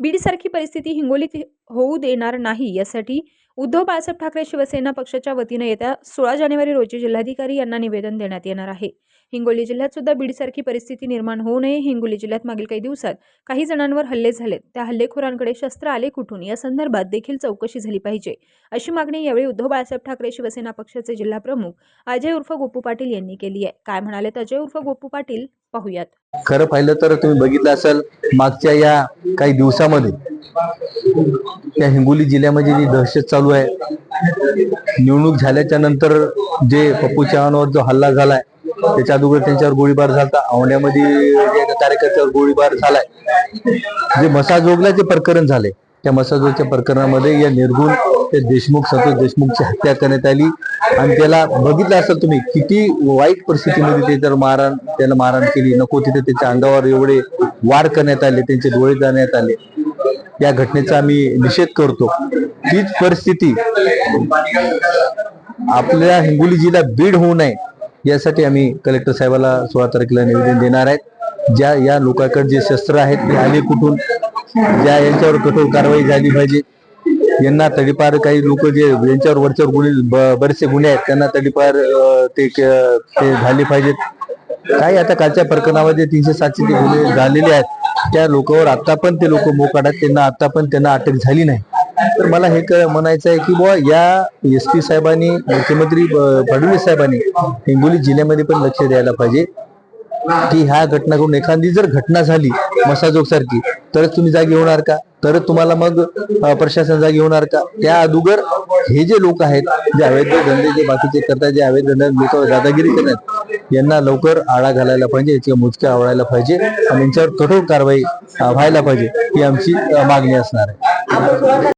बीडसारखी परिस्थिती हिंगोलीत होऊ देणार नाही यासाठी उद्धव बाळासाहेब ठाकरे शिवसेना पक्षाच्या वतीनं येत्या सोळा जानेवारी रोजी जिल्हाधिकारी यांना निवेदन देण्यात येणार आहे. हिंगोली जिल्ह्यात सुद्धा बीडसारखी परिस्थिती निर्माण होऊ नये. हिंगोली जिल्ह्यात मागील काही दिवसात काही जणांवर हल्ले झालेत. त्या हल्लेखोरांकडे शस्त्र आले कुठून? या संदर्भात देखील चौकशी झाली पाहिजे. अशी मागणी यावेळी उद्धव बाळासाहेब ठाकरे शिवसेना पक्षाचे जिल्हा प्रमुख अजय उर्फ गोपू पाटील यांनी केली आहे. काय म्हणाले अजय उर्फ गोपू पाटील? पाहूयात. खरं पाहिलं तर तुम्ही बघितलं असाल मागच्या या काही दिवसामध्ये त्या हिंगोली जिल्ह्यामध्ये जी दहशत चालू आहे निवडणूक झाल्याच्यानंतर जे पप्पू चव्हाणवर जो हल्ला झालाय त्याच्या अगोदर त्यांच्यावर गोळीबार झाला औंड्यामध्ये कार्यकर्त्यावर गोळीबार झालाय. जे मसाजोगला जे प्रकरण झाले त्या मसाजोगच्या प्रकरणामध्ये या निर्गुण ते देशमुख संतोष देशमुखची हत्या करण्यात आली. आणि त्याला बघितलं असेल तुम्ही किती वाईट परिस्थितीमध्ये ते तर मारहाण त्याला मारहाण केली नको तिथे त्याच्या अंगावर एवढे वार करण्यात आले त्यांचे डोळे जाण्यात आले. या घटनेचा आम्ही निषेध करतो. तीच परिस्थिती आपल्या हिंगोली जिल्हा बीड होऊ नये यासाठी आम्ही कलेक्टर साहेबाला सोळा तारखेला निवेदन देणार आहेत. ज्या या लोकांकडे जे शस्त्र आहेत ते आले कुठून? ज्या यांच्यावर कठोर कारवाई झाली पाहिजे यांना तडीपार काही लोक जे यांच्यावर वरच्यावर गुन्हे बरेचसे गुन्हे आहेत त्यांना तडीपार ते ते झाले पाहिजेत. काही आता कालच्या प्रकरणामध्ये तीनशे सातशे ते गुन्हे झालेले आहेत त्या लोकांवर आता पण ते लोक मोकाडात त्यांना आता पण त्यांना अटक झाली नाही. तर मला हे म्हणायचं आहे की बुवा या एस पी साहेबांनी मुख्यमंत्री फडणवीस साहेबांनी हिंगोली जिल्ह्यामध्ये पण लक्ष द्यायला पाहिजे. की ह्या घटना करून एखादी जर घटना झाली मसाजोग सारखी तरच तुम्ही जागी होणार का? तर तुम्हाला मग प्रशासन जागी होणार का? त्या अगोदर हे जे लोक आहेत जे अवैध धंदे जे बाकीचे करतात जे अवैध धंदे लोक दादागिरी करतात यांना लवकर आळा घालायला पाहिजे याची मुचक्या आवडायला पाहिजे आणि यांच्यावर कठोर कारवाई व्हायला पाहिजे ही आमची मागणी असणार आहे.